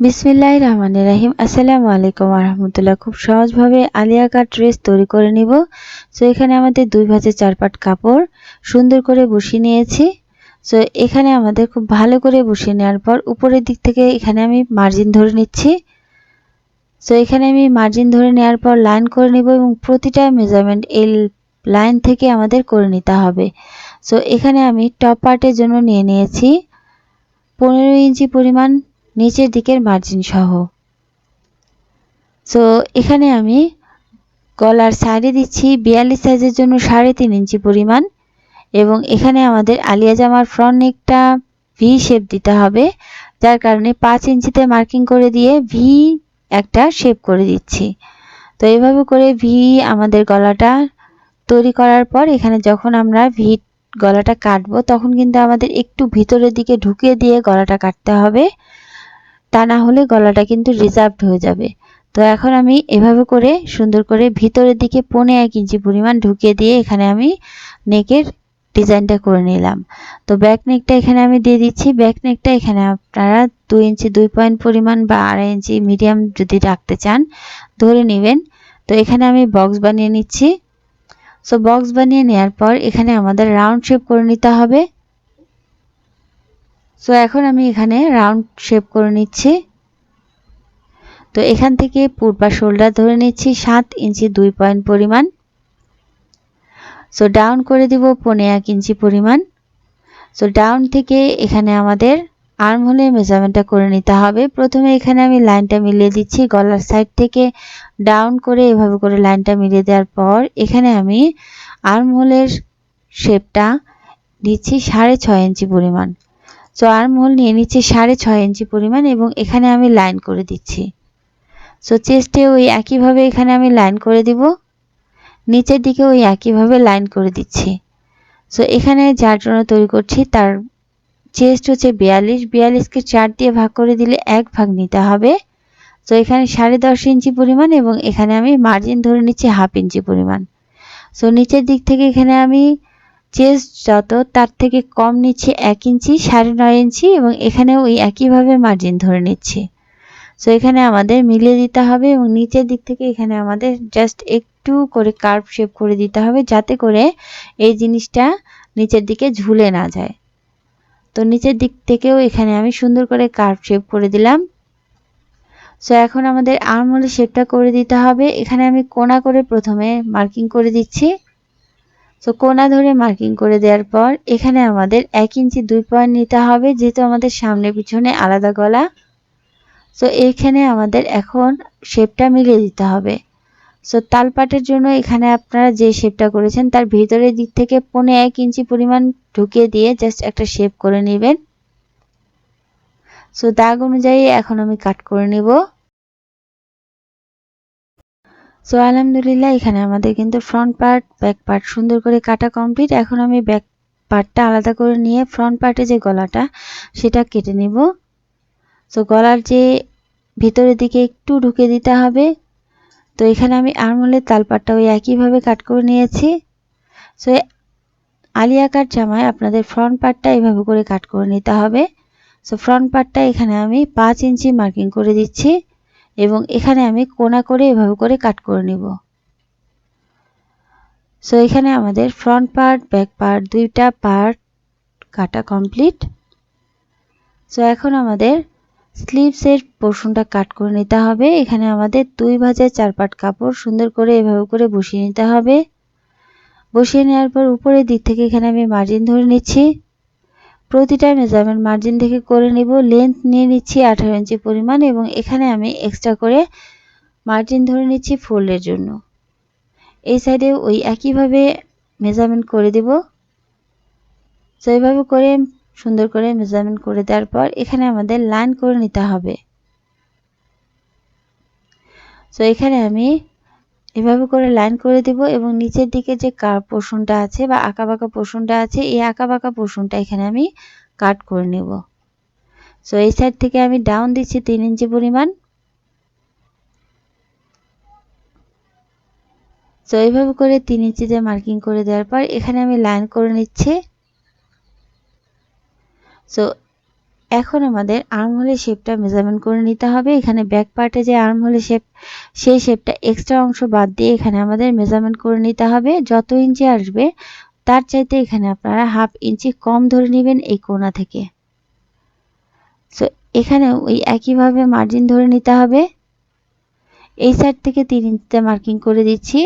বিসমিল্লাহ রহমান রাহিম। আসসালামু আলাইকুম রহমতুল্লাহ। খুব সহজভাবে আলিয়া কাট ড্রেস তৈরি করে নিব। সো এখানে আমাদের দুই ভাজে চার পাট কাপড় সুন্দর করে বসিয়ে নিয়েছি। সো এখানে আমাদের খুব ভালো করে বসিয়ে নেওয়ার পর উপরের দিক থেকে এখানে আমি মার্জিন ধরে নিচ্ছি। সো এখানে আমি মার্জিন ধরে নেওয়ার পর লাইন করে নিব এবং প্রতিটা মেজারমেন্ট এই লাইন থেকে আমাদের করে নিতে হবে। সো এখানে আমি টপ পার্টের জন্য নিয়ে নিয়েছি। পনেরো ইঞ্চি পরিমাণ নিচের দিকের মার্জিন সহ। সো এখানে আমি গলার সাইডে দিচ্ছি, বিয়াল্লিশ সাইজের জন্য সাড়ে তিন ইঞ্চি পরিমাণ এবং এখানে আমাদের আলিয়া জামার ফ্রন্ট নেকটা ভি শেপ দিতে হবে, যার কারণে পাঁচ ইঞ্চিতে মার্কিং করে দিয়ে ভি একটা শেপ করে দিচ্ছি। তো এইভাবে করে ভি আমাদের গলাটা তৈরি করার পর এখানে যখন আমরা ভি গলাটা কাটবো, তখন কিন্তু আমাদের একটু ভিতরের দিকে ঢুকিয়ে দিয়ে গলাটা কাটতে হবে। তা না হলে গলাটা কিন্তু রিজার্ভড হয়ে যাবে। তো এখন আমি এভাবে করে সুন্দর করে ভিতরের দিকে পনে এক ইঞ্চি পরিমাণ ঢুকিয়ে দিয়ে এখানে আমি নেকের ডিজাইনটা করে নিলাম। তো ব্যাক নেকটা এখানে আমি দিয়ে দিচ্ছি। ব্যাক নেকটা এখানে আপনারা দুই ইঞ্চি, দুই পয়েন্ট পরিমাণ বা আড়াই ইঞ্চি মিডিয়াম যদি রাখতে চান, ধরে নেবেন। তো এখানে আমি বক্স বানিয়ে নিচ্ছি। সো বক্স বানিয়ে নেওয়ার পর এখানে আমাদের রাউন্ড শেপ করে নিতে হবে। সো এখন আমি এখানে রাউন্ড শেপ করে নিচ্ছি। তো এখান থেকে পূর্বা শোল্ডার ধরে নিচ্ছি, সাত ইঞ্চি দুই পয়েন্ট পরিমাণ। সো ডাউন করে দিব পনে এক ইঞ্চি পরিমাণ। সো ডাউন থেকে এখানে আমাদের আর্ম হলে মেজারমেন্টটা করে নিতে হবে। প্রথমে এখানে আমি লাইনটা মিলিয়ে দিচ্ছি, গলার সাইড থেকে ডাউন করে এভাবে করে লাইনটা মিলিয়ে দেওয়ার পর এখানে আমি আর্ম হোলের শেপটা দিচ্ছি সাড়ে ছয় ইঞ্চি পরিমাণ। সো আর্ম হোল নিয়ে নিচ্ছি সাড়ে ছয় ইঞ্চি পরিমাণ এবং এখানে আমি লাইন করে দিচ্ছি। সো চেস্টে ওই একইভাবে এখানে আমি লাইন করে দিব। নিচের দিকে ওই একইভাবে লাইন করে দিচ্ছি। সো এখানে যার জন্য তৈরি করছি তার চেস্ট হচ্ছে বিয়াল্লিশ। বিয়াল্লিশকে চার দিয়ে ভাগ করে দিলে এক ভাগ নিতে হবে। তো এখানে সাড়ে দশ ইঞ্চি পরিমাণ এবং এখানে আমি মার্জিন ধরে নিচ্ছি হাফ ইঞ্চি পরিমাণ। সো নিচের দিক থেকে এখানে আমি চেস্ট যত, তার থেকে কম নিচ্ছি এক ইঞ্চি, সাড়ে নয় ইঞ্চি এবং এখানে ওই একইভাবে মার্জিন ধরে নিচ্ছি। সো এখানে আমাদের মিলিয়ে দিতে হবে এবং নিচের দিক থেকে এখানে আমাদের জাস্ট একটু করে কার্ভ শেপ করে দিতে হবে যাতে করে এই জিনিসটা নিচের দিকে ঝুলে না যায়। তো নিচের দিক থেকেও এখানে আমি সুন্দর করে কার্ভ শেপ করে দিলাম। সো এখন আমাদের আর্মহোলের শেপটা করে দিতে হবে। এখানে আমি কোনা করে প্রথমে মার্কিং করে দিচ্ছি। সো কোনা ধরে মার্কিং করে দেওয়ার পর এখানে আমাদের এক ইঞ্চি দুই পয়েন্ট নিতে হবে, যেহেতু আমাদের সামনে পিছনে আলাদা গলা। সো এইখানে আমাদের এখন শেপটা মিলিয়ে দিতে হবে। সো তালপাটের জন্য এখানে আপনারা যে শেপটা করেছেন, তার ভিতরের দিক থেকে পনে এক ইঞ্চি পরিমাণ ঢুকিয়ে দিয়ে জাস্ট একটা শেপ করে নেবেন। সো দাগ অনুযায়ী এখন আমি কাট করে নিব। সো আলহামদুলিল্লাহ, এখানে আমাদের কিন্তু ফ্রন্ট পার্ট ব্যাক পার্ট সুন্দর করে কাটা কমপ্লিট এখন আমি ব্যাক পার্টটা আলাদা করে নিয়ে ফ্রন্ট পার্টে যে গলাটা, সেটা কেটে নিব। সো গলার যে ভিতরের দিকে একটু ঢুকে দিতে হবে। তো, এখানে আমি আরমোলের তালপাটটা ওই একইভাবে কাট করে নিয়েছি। সো আলিয়া কাট জামায় আপনাদের ফ্রন্ট পার্টটা এইভাবে করে কাট করে নিতে হবে। সো ফ্রন্ট পার্টটা এখানে আমি পাঁচ ইঞ্চি মার্কিং করে দিচ্ছি। এবং এখানে আমি কোনা করে এভাবে করে কাট করে নিব। সো এখানে আমাদের ফ্রন্ট পার্ট ব্যাক পার্ট দুইটা পার্ট কাটা কমপ্লিট সো এখন আমাদের স্লিভসের পোর্শনটা কাট করে নিতে হবে। এখানে আমাদের দুই ভাজের চার পাট কাপড় সুন্দর করে এভাবে করে বসিয়ে নিতে হবে। বসিয়ে নেওয়ার পর উপরের দিক থেকে এখানে আমি মার্জিন ধরে নিচ্ছি। প্রতিটা মেজারমেন্ট মার্জিন থেকে করে নিব। লেন্থ নিয়ে নিচ্ছি আঠারো ইঞ্চি পরিমাণ এবং এখানে আমি এক্সট্রা করে মার্জিন ধরে নিচ্ছি ফোল্ডের জন্য। এই সাইডে ওই একইভাবে মেজারমেন্ট করে দিব। তো এইভাবে করে সুন্দর করে মেজারমেন্ট করে দেওয়ার পর এখানে আমাদের লাইন করে নিতে হবে। তো এখানে আমি এভাবে করে লাইন করে দিব এবং নিচের দিকে যে কার পোষণটা আছে বা আঁকা বাঁকা পোষণটা আছে, এই আঁকা বাঁকা পোষণটা এখানে আমি কাট করে নেব। সো এই সাইড থেকে আমি ডাউন দিচ্ছি তিন ইঞ্চি পরিমাণ। তো এইভাবে করে তিন ইঞ্চিতে মার্কিং করে দেওয়ার পর এখানে আমি লাইন করে নিচ্ছি। সো এখন আমাদের আর্মহোলের শেপটা মেজারমেন্ট করে নিতে হবে। এখানে ব্যাক পার্টে যে আর্মহোলের শেপ সেই শেপটা এক্সট্রা অংশ বাদ দিয়ে এখানে আমাদের মেজারমেন্ট করে নিতে হবে। যত ইঞ্চি আসবে, তার চাইতে এখানে আপনারা হাফ ইঞ্চি কম ধরে নেবেন এই কোনা থেকে। সো এখানে ওই একইভাবে মার্জিন ধরে নিতে হবে। এই সাইড থেকে তিন ইঞ্চিতে মার্কিং করে দিচ্ছি।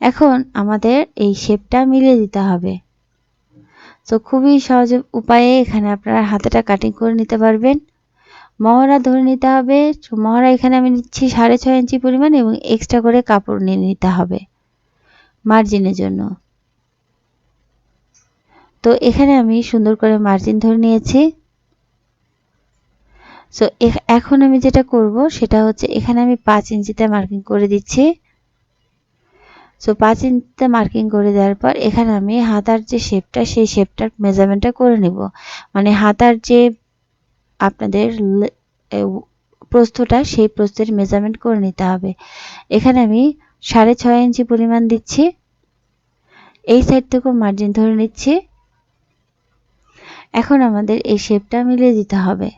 এখন আমাদের এই শেপটা মিলিয়ে দিতে হবে। তো খুবই সহজ উপায়ে এখানে আপনারা হাতেটা কাটিং করে নিতে পারবেন। মহড়া ধরে নিতে হবে। মহড়া এখানে আমি নিচ্ছি সাড়ে ছয় ইঞ্চি পরিমাণ এবং এক্সট্রা করে কাপড় নিয়ে নিতে হবে মার্জিনের জন্য। তো এখানে আমি সুন্দর করে মার্জিন ধরে নিয়েছি। সো এখন আমি যেটা করব সেটা হচ্ছে এখানে আমি পাঁচ ইঞ্চিতে মার্কিং করে দিচ্ছি। সো পাঁচ ইঞ্চিতে মার্কিং করে দেওয়ার পর এখানে আমি হাতার যে শেপটা সেই শেপটার মেজারমেন্টটা করে নিব। মানে হাতার যে আপনাদের প্রস্থটা, সেই প্রস্থের মেজারমেন্ট করে নিতে হবে। এখানে আমি সাড়ে ছয় ইঞ্চি পরিমাণ দিচ্ছি। এই সাইড থেকেও মার্জিন ধরে নিচ্ছি। এখন আমাদের এই শেপটা মিলিয়ে দিতে হবে।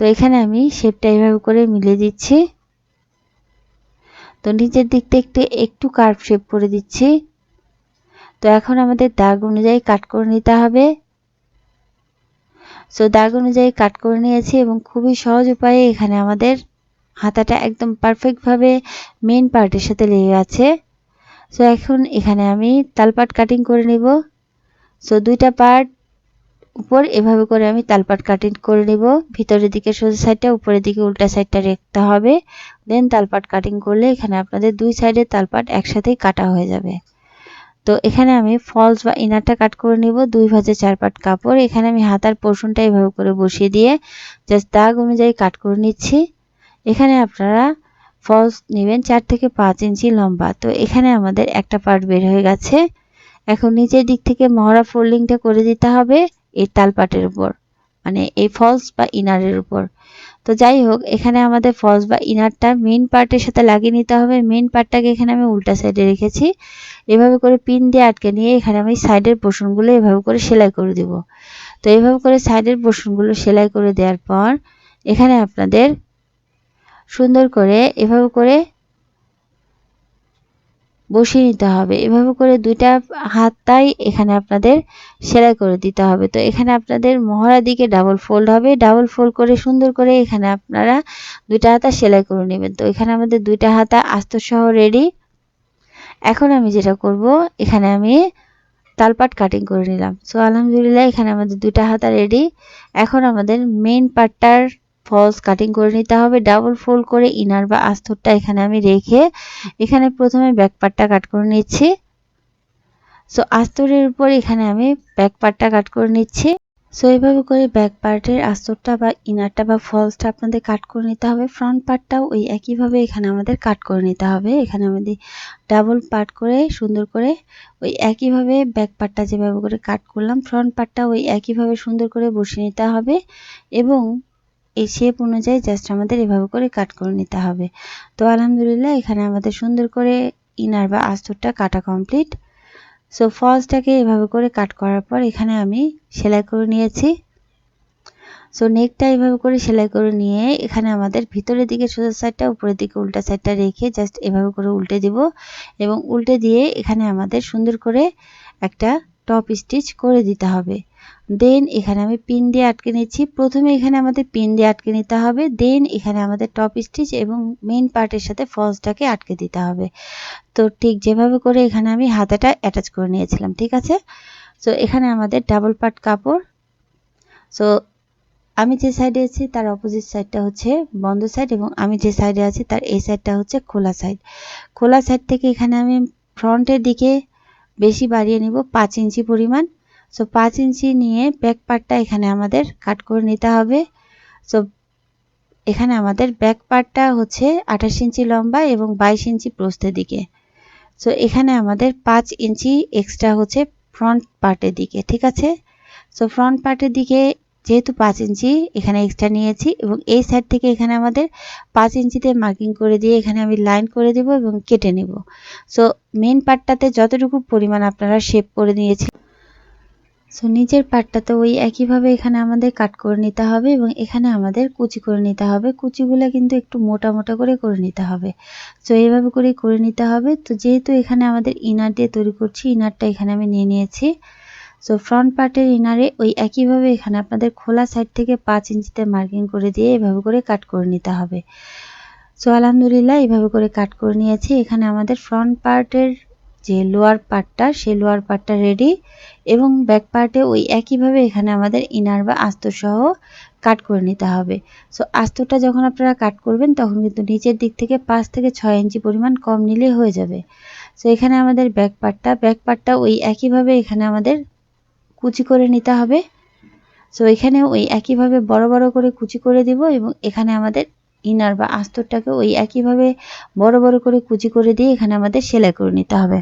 তো এখানে আমি শেপটা এইভাবে করে মিলিয়ে দিচ্ছি। তো নিচের দিক থেকে একটু কার্ভ শেপ করে দিচ্ছি। তো এখন আমাদের দাগ অনুযায়ী কাট করে নিতে হবে। সো দাগ অনুযায়ী কাট করে নিয়েছি এবং খুবই সহজ উপায়ে এখানে আমাদের হাতাটা একদম পারফেক্টভাবে মেন পার্টের সাথে লেগে আছে সো এখন এখানে আমি তালপাট কাটিং করে নিব। সো দুইটা পার্ট উপর, এভাবে করে আমি তালপাট কাটিং করে নিব। ভিতরের দিকে সোজা সাইডটা উপরের দিকে উল্টা সাইডটা রাখতে হবে। দেন তালপাট কাটিং করলে এখানে আপনাদের দুই সাইডে তালপাট একসাথেই কাটা হয়ে যাবে। তো এখানে আমি ফলস বা ইনারটা কাট করে নিব, দুই ভাজে চার পাট কাপড়। এখানে আমি হাতার পোর্শনটা এভাবে করে বসিয়ে দিয়ে জাস্ট দাগ অনুযায়ী কাট করে নিচ্ছি। এখানে আপনারা ফলস নেবেন চার থেকে পাঁচ ইঞ্চি লম্বা। তো এখানে আমাদের একটা পার্ট বের হয়ে গেছে। এখন নিচের দিক থেকে মহড়া ফোল্ডিংটা করে দিতে হবে। এই তালপাটের উপর মানে এই ফলস বা ইনারের উপর। তো যাই হোক, এখানে আমাদের ফলস বা ইনারটা মেন পার্টের সাথে লাগিয়ে নিতে হবে। মেন পার্টটাকে এখানে আমি উল্টা সাইডে রেখেছি। এভাবে করে পিন দিয়ে আটকে নিয়ে এখানে আমি সাইডের পোষণগুলো এভাবে করে সেলাই করে দেব। তো এইভাবে করে সাইডের পোষণগুলো সেলাই করে দেওয়ার পর, এখানে আপনাদের সুন্দর করে এভাবে করে বসিয়ে নিতে হবে। এভাবে করে দুইটা হাতটাই এখানে আপনাদের সেলাই করে দিতে হবে। তো এখানে আপনাদের মহড়া দিকে ডাবল ফোল্ড হবে। ডাবল ফোল্ড করে সুন্দর করে এখানে আপনারা দুইটা হাতা সেলাই করে নেবেন। তো এখানে আমাদের দুইটা হাতা আস্তসহ রেডি এখন আমি যেটা করব, এখানে আমি তালপাট কাটিং করে নিলাম। সো আলহামদুলিল্লাহ এখানে আমাদের দুইটা হাতা রেডি এখন আমাদের মেইন পার্টটার ফলস কাটিং করে নিতে হবে ডাবল ফোল্ড করে ইনার বা আস্তরটা এখানে আমি রেখে এখানে প্রথমে ব্যাক পার্টটা কাট করে নিচ্ছি। সো আস্তরের উপর এখানে আমি ব্যাক পার্টটা কাট করে নিচ্ছি। সো এইভাবে করে ব্যাক পার্টের আস্তরটা বা ইনারটা বা ফলসটা আপনাদের কাট করে নিতে হবে। ফ্রন্ট পার্টটাও ওই একইভাবে এখানে আমাদের কাট করে নিতে হবে। এখানে আমাদের ডাবল পার্ট করে সুন্দর করে ওই একইভাবে ব্যাক পার্টটা যেভাবে করে কাট করলাম ফ্রন্ট পার্টটা ওই একইভাবে সুন্দর করে বসিয়ে নিতে হবে। এবং এই শেপ অনুযায়ী জাস্ট আমাদের এভাবে করে কাট করে নিতে হবে। তো আলহামদুলিল্লাহ এখানে আমাদের সুন্দর করে ইনার বা আস্তরটা কাটা কমপ্লিট সো ফলসটাকে এভাবে করে কাট করার পর এখানে আমি সেলাই করে নিয়েছি। সো নেকটা এভাবে করে সেলাই করে নিয়ে এখানে আমাদের ভিতরের দিকে সোজা সাইডটা উপরের দিকে উল্টা সাইডটা রেখে জাস্ট এভাবে করে উল্টে দিব এবং উল্টে দিয়ে এখানে আমাদের সুন্দর করে একটা টপ স্টিচ করে দিতে হবে। দেন এখানে আমি পিন দিয়ে আটকে নিচ্ছি। প্রথমে এখানে আমাদের পিন দিয়ে আটকে নিতে হবে। দেন এখানে আমাদের টপ স্টিচ এবং মেন পার্টের সাথে ফলসটাকে আটকে দিতে হবে। তো ঠিক যেভাবে করে এখানে আমি হাতাটা অ্যাটাচ করে নিয়েছিলাম, ঠিক আছে? সো এখানে আমাদের ডাবল পার্ট কাপড়। সো আমি যে সাইডে আছি, তার অপোজিট সাইডটা হচ্ছে বন্ধ সাইড এবং আমি যে সাইডে আছি, তার এই সাইডটা হচ্ছে খোলা সাইড খোলা সাইড থেকে এখানে আমি ফ্রন্টের দিকে বেশি বাড়িয়ে নিব পাঁচ ইঞ্চি পরিমাণ। সো পাঁচ ইঞ্চি নিয়ে ব্যাক পার্টটা এখানে আমাদের কাট করে নিতে হবে। সো এখানে আমাদের ব্যাক পার্টটা হচ্ছে আঠাশ ইঞ্চি লম্বা এবং বাইশ ইঞ্চি প্রস্থের দিকে। সো এখানে আমাদের পাঁচ ইঞ্চি এক্সট্রা হচ্ছে ফ্রন্ট পার্টের দিকে, ঠিক আছে? সো ফ্রন্ট পার্টের দিকে যেহেতু পাঁচ ইঞ্চি, এখানে এক্সট্রা নিয়েছি এবং এই সাইড থেকে এখানে আমাদের পাঁচ ইঞ্চিতে মার্কিং করে দিয়ে এখানে আমি লাইন করে দেব এবং কেটে নেব। সো মেন পার্টটাতে যতটুকু পরিমাণ আপনারা শেপ করে নিয়েছি সো নিচের পাটটা তো ওই একইভাবে এখানে আমাদের কাট করে নিতে হবে এবং এখানে আমাদের কুচি করে নিতে হবে। কুচিগুলো কিন্তু একটু মোটা মোটা করে করে নিতে হবে। সো এইভাবে করে করে নিতে হবে। তো, যেহেতু এখানে আমাদের ইনার দিয়ে তৈরি করছি ইনারটা এখানে আমি নিয়ে নিয়েছি। সো ফ্রন্ট পার্টের ইনারে ওই একইভাবে এখানে আপনাদের খোলা সাইড থেকে পাঁচ ইঞ্চিতে মার্কিং করে দিয়ে এভাবে করে কাট করে নিতে হবে। সো আলহামদুলিল্লাহ, এইভাবে করে কাট করে নিয়েছি। এখানে আমাদের ফ্রন্ট পার্টের যে লোয়ার পার্টটা সেই লোয়ার পার্টটা রেডি এবং ব্যাক পার্টে ওই একইভাবে এখানে আমাদের ইনার বা আস্ত সহ কাট করে নিতে হবে। সো আস্তটা যখন আপনারা কাট করবেন, তখন কিন্তু নিচের দিক থেকে পাঁচ থেকে ছয় ইঞ্চি পরিমাণ কম নিলে হয়ে যাবে। সো এখানে আমাদের ব্যাক পার্টটা ব্যাক পার্টটা ওই একইভাবে এখানে আমাদের কুচি করে নিতে হবে। সো এখানে ওই একইভাবে বড় বড় করে কুচি করে দিব এবং এখানে আমাদের ইনার বা আস্তরটাকে ওই একইভাবে বড় বড় করে কুচি করে দিয়ে এখানে আমাদের সেলাই করে নিতে হবে।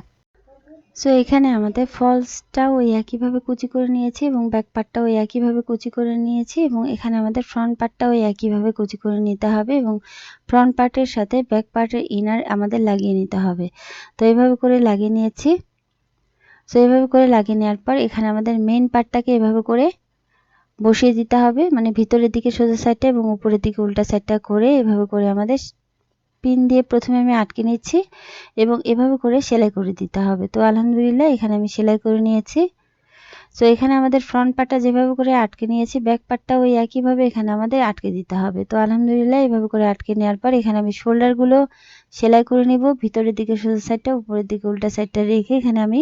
সো এখানে আমাদের ফলসটা ওই একইভাবে কুচি করে নিয়েছি এবং ব্যাক পার্টটা ওই একইভাবে কুচি করে নিয়েছি এবং এখানে আমাদের ফ্রন্ট পার্টটা ওই একইভাবে কুচি করে নিতে হবে এবং ফ্রন্ট পার্টের সাথে ব্যাক পার্টের ইনার আমাদের লাগিয়ে নিতে হবে। তো এইভাবে করে লাগিয়ে নিয়েছি। সো এইভাবে করে লাগিয়ে নেওয়ার পর এখানে আমাদের মেন পার্টটাকে এভাবে করে বসিয়ে দিতে হবে। মানে ভিতরের দিকে সোজা সাইডটা এবং উপরের দিকে উল্টা সাইডটা করে এভাবে করে আমাদের পিন দিয়ে প্রথমে আমি আটকে নিচ্ছি এবং এভাবে করে সেলাই করে দিতে হবে। তো আলহামদুলিল্লাহ এখানে আমি সেলাই করে নিয়েছি। সো এখানে আমাদের ফ্রন্ট পার্টটা যেভাবে করে আটকে নিয়েছি ব্যাক পার্টটা ওই একইভাবে এখানে আমাদের আটকে দিতে হবে। তো আলহামদুলিল্লাহ এভাবে করে আটকে নেওয়ার পর এখানে আমি শোল্ডারগুলো সেলাই করে নিব। ভিতরের দিকে সোজা সাইডটা উপরের দিকে উল্টা সাইডটা রেখে এখানে আমি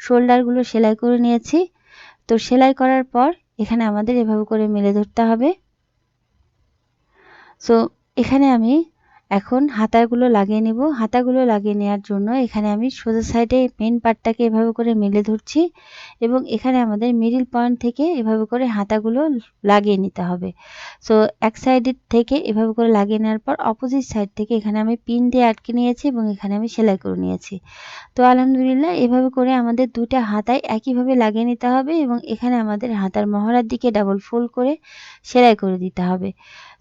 শোল্ডারগুলো সেলাই করে নিয়েছি। তো সেলাই করার পর এখানে আমাদের এভাবে করে মেলে ধরতে হবে। সো এখানে আমি এখন হাতাগুলো লাগিয়ে নিব। হাতাগুলো লাগিয়ে নেওয়ার জন্য এখানে আমি সোজা সাইডে মেন পার্টটাকে এভাবে করে মেলে ধরছি এবং এখানে আমাদের মিডিল পয়েন্ট থেকে এভাবে করে হাতাগুলো লাগিয়ে নিতে হবে। সো এক সাইডের থেকে এভাবে করে লাগিয়ে নেওয়ার পর অপোজিট সাইড থেকে এখানে আমি পিন দিয়ে আটকে নিয়েছি এবং এখানে আমি সেলাই করে নিয়েছি। তো, আলহামদুলিল্লাহ এভাবে করে আমাদের দুটা হাতায় একইভাবে লাগিয়ে নিতে হবে এবং এখানে আমাদের হাতার মহড়ার দিকে ডাবল ফোল্ড করে সেলাই করে দিতে হবে।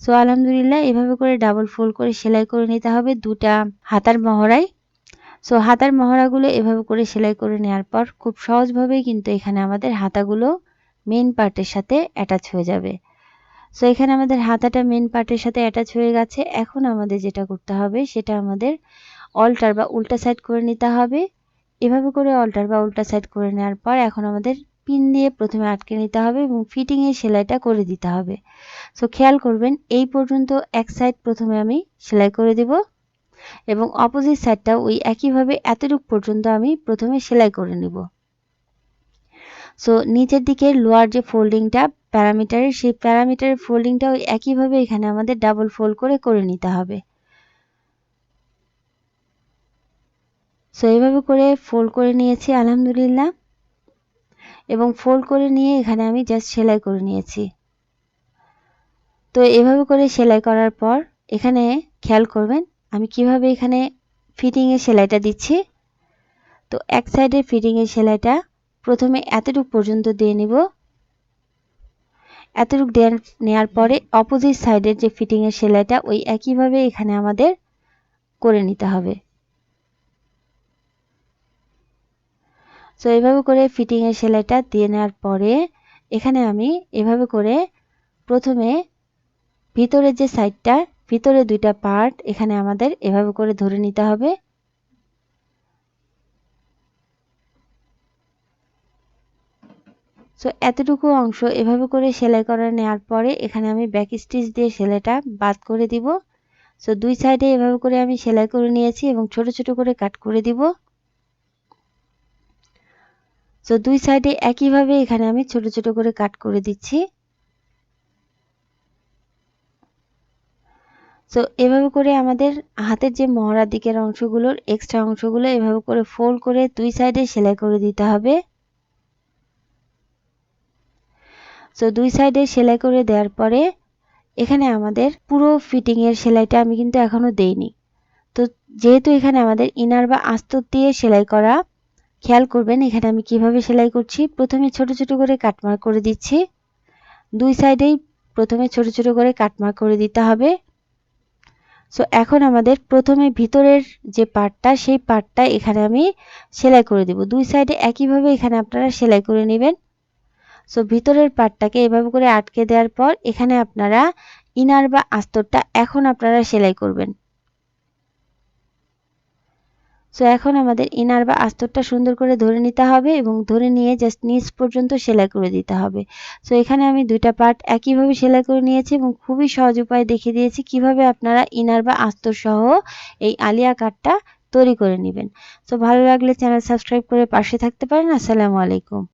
সো আলহামদুলিল্লাহ, এভাবে করে ডাবল ফোল্ড করে সেলাই করে নিতে হবে দুটা হাতার মহড়ায়। সো হাতার মহড়াগুলো এভাবে করে সেলাই করে নেওয়ার পর খুব সহজভাবেই কিন্তু এখানে আমাদের হাতাগুলো মেন পার্টের সাথে অ্যাটাচ হয়ে যাবে। সো এখানে আমাদের হাতাটা মেন পার্টের সাথে অ্যাটাচ হয়ে গেছে। এখন আমাদের যেটা করতে হবে সেটা আমাদের অল্টার বা উল্টা সাইড করে নিতে হবে। এভাবে করে অল্টার বা উল্টা সাইড করে নেওয়ার পর এখন আমাদের পিন দিয়ে প্রথমে আটকে নিতে হবে এবং ফিটিংয়ের সেলাইটা করে দিতে হবে। সো খেয়াল করবেন, এই পর্যন্ত এক সাইড প্রথমে আমি সেলাই করে দেব এবং অপোজিট সাইডটা ওই একইভাবে এতটুক পর্যন্ত আমি প্রথমে সেলাই করে নেব। সো নিচের দিকের লোয়ার যে ফোল্ডিংটা প্যারামিটারের সেই প্যারামিটারের ফোল্ডিংটা ওই একইভাবে এখানে আমাদের ডাবল ফোল্ড করে করে নিতে হবে। সো এইভাবে করে ফোল্ড করে নিয়েছি, আলহামদুলিল্লাহ। এবং ফোল্ড করে নিয়ে এখানে আমি জাস্ট সেলাই করে নিয়েছি। তো এভাবে করে সেলাই করার পর এখানে খেয়াল করবেন, আমি কীভাবে এখানে ফিটিংয়ের সেলাইটা দিচ্ছি। তো এক সাইডে ফিটিংয়ের সেলাইটা প্রথমে এতটুক পর্যন্ত দিয়ে নিব। এতটুকু দেওয়ার নেওয়ার পরে অপোজিট সাইডের যে ফিটিংয়ের সেলাইটা, ওই একইভাবে এখানে আমাদের করে নিতে হবে। সো এভাবে করে ফিটিংয়ের সেলাইটা দিয়ে নেওয়ার পরে, এখানে আমি এভাবে করে প্রথমে ভিতরের যে সাইডটা ভিতরে দুইটা পার্ট এখানে আমাদের এভাবে করে ধরে নিতে হবে। সো এতটুকু অংশ এভাবে করে সেলাই করে নেওয়ার পরে, এখানে আমি ব্যাক স্টিচ দিয়ে সেলাইটা বাদ করে দিব। সো দুই সাইডে এভাবে করে আমি সেলাই করে নিয়েছি এবং ছোট ছোট করে কাট করে দিব। সো দুই সাইডে একইভাবে এখানে আমি ছোট ছোট করে কাট করে দিচ্ছি। সো এভাবে করে আমাদের হাতের যে মহড়ার দিকের অংশগুলোর এক্সট্রা অংশগুলো এভাবে করে ফোল্ড করে দুই সাইডে সেলাই করে দিতে হবে। সো দুই সাইডে সেলাই করে দেওয়ার পরে এখানে আমাদের পুরো ফিটিংয়ের সেলাইটা আমি কিন্তু এখনও দেইনি। তো, যেহেতু এখানে আমাদের ইনার বা আস্তর দিয়ে সেলাই করা খেয়াল করবেন, এখানে আমি কীভাবে সেলাই করছি। প্রথমে ছোট ছোট করে কাটমার্ক করে দিচ্ছি। দুই সাইডেই প্রথমে ছোট ছোট করে কাটমার্ক করে দিতে হবে। সো এখন আমাদের প্রথমে ভিতরের যে পার্টটা, সেই পার্টটা এখানে আমি সেলাই করে দেব। দুই সাইডে একইভাবে এখানে আপনারা সেলাই করে নেবেন। সো ভিতরের পার্টটাকে এভাবে করে আটকে দেওয়ার পর, এখানে আপনারা ইনার বা আস্তরটা এখন আপনারা সেলাই করবেন। সো এখন আমাদের ইনার বা আস্তরটা সুন্দর করে ধরে নিতে হবে এবং ধরে নিয়ে জাস্ট নিচ পর্যন্ত সেলাই করে দিতে হবে। সো এখানে আমি দুইটা পার্ট একইভাবে সেলাই করে নিয়েছি এবং খুবই সহজ উপায় দেখিয়ে দিয়েছি কীভাবে আপনারা ইনার বা আস্তর সহ এই আলিয়া কাটটা তৈরি করে নেবেন। সো ভালো লাগলে চ্যানেল সাবস্ক্রাইব করে পাশে থাকতে পারেন। আসসালামু আলাইকুম।